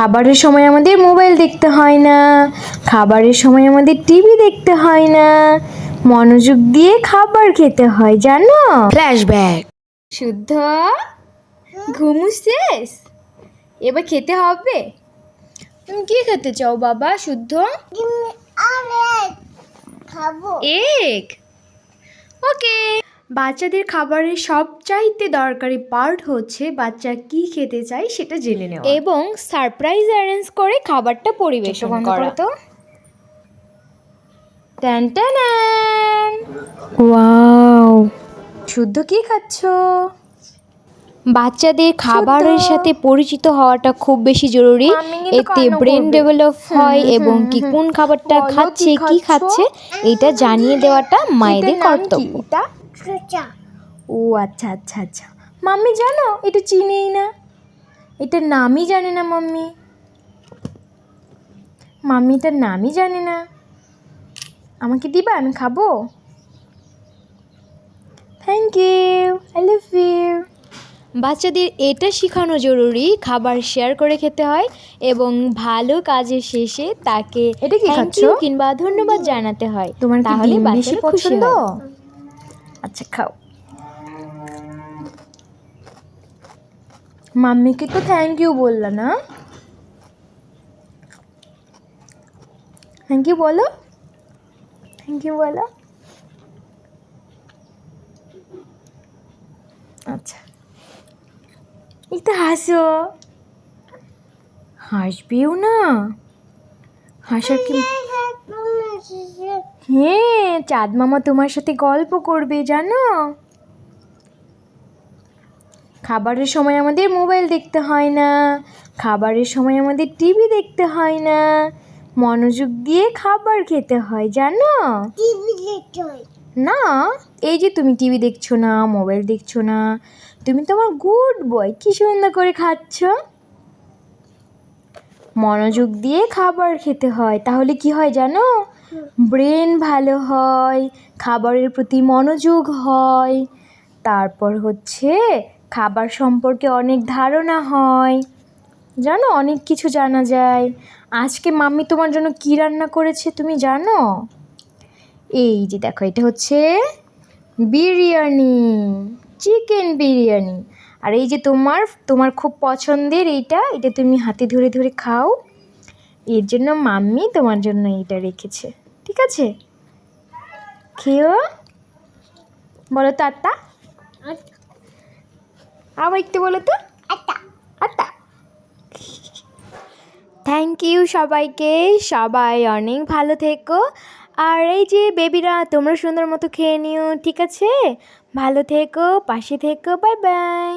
খাবারের সময় আমাদের মোবাইল দেখতে হয় না খাবারের সময় আমাদের টিভি দেখতে হয় না মনোযোগ দিয়ে খাবার খেতে হয় জানো? ফ্ল্যাশব্যাক শুদ্ধ? ঘুমুছিস এবার খেতে হবে? তুমি কি খেতে চাও বাবা শুদ্ধ? খাব। এক। ওকে। বাচ্চাদের খাবারের সবচাইতে দরকারি পার্ট হচ্ছে বাচ্চা কি খেতে চায় সেটা জেনে নেওয়া। এবং সারপ্রাইজ অ্যারেঞ্জ করে খাবারটা পরিবেশন করা। তো। ট্যান ট্যান ওয়াও শুদ্ধ কি খাচ্ছো? বাচ্চাদের খাবারের সাথে পরিচিত হওয়াটা খুব বেশি জরুরি। এতে ব্রেন ডেভেলপ হয় এবং কি কোন খাবারটা খাচ্ছে কি খাচ্ছে? এটা জানিয়ে দেওয়াটা মায়েদের কর্তব্য। ও আচ্ছা আচ্ছা আচ্ছা। মাম্মি জানো? এটা চিনেই না। এটার নামই জানে না মাম্মি। মাম্মি এটার নামই জানে না। আমাকে দিবা? আমি খাব? Thank you I love you বাচ্চাদের এটা শেখানো জরুরি খাবার শেয়ার করে খেতে হয় এবং ভালো কাজের শেষে তাকে এটা কি খাচ্ছো? কিংবা ধন্যবাদ জানাতে হয়। তোমার তাহলে বাচ্চারা খুশি পছন্দ? হয়। আচ্ছা খাও। মাম্মিকে তো থ্যাংক ইউ বললা না? থ্যাংক ইউ বলো। থ্যাংক ইউ বলো। আচ্ছা। একটু হাসো। হাসবিও না। হাসার কি হ্যাঁ চাঁদ মামা তোমার সাথে গল্প করবে জানো? খাবারের সময় আমাদের মোবাইল দেখতে হয় না খাবারের সময় আমাদের টিভি দেখতে হয় না মনোযোগ দিয়ে খাবার খেতে হয় জানো? না এই যে তুমি টিভি দেখছ না মোবাইল দেখছ না তুমি তোমার গুড বয় কি সুন্দর করে খাচ্ছ? মনোযোগ দিয়ে খাবার খেতে হয় তাহলে কি হয় জানো? ব্রেন ভালো হয়, খাবারের প্রতি মনোযোগ হয়। তারপর হচ্ছে খাবার সম্পর্কে অনেক ধারণা হয়। জানো? অনেক কিছু জানা যায়। আজকে মাম্মি তোমার জন্য কী রান্না করেছে তুমি জানো? এই যে দেখো, এটা হচ্ছে বিরিয়ানি, চিকেন বিরিয়ানি। আর এই যে তোমার তোমার খুব পছন্দের এইটা, এটা তুমি হাতে ধরে ধরে খাও। এর জন্য মাম্মি তোমার জন্য এটা রেখেছে। ঠিক আছে? খেয়েও? বলো তো আত্মা। আবার একটু বলো তো। আত্মা। থ্যাংক ইউ সবাইকে। সবাই অনেক ভালো থেকো। আর এই যে বেবিরা তোমরা সুন্দর মতো খেয়ে নিও ঠিক আছে? ভালো থেকো পাশে থেকো বাই বাই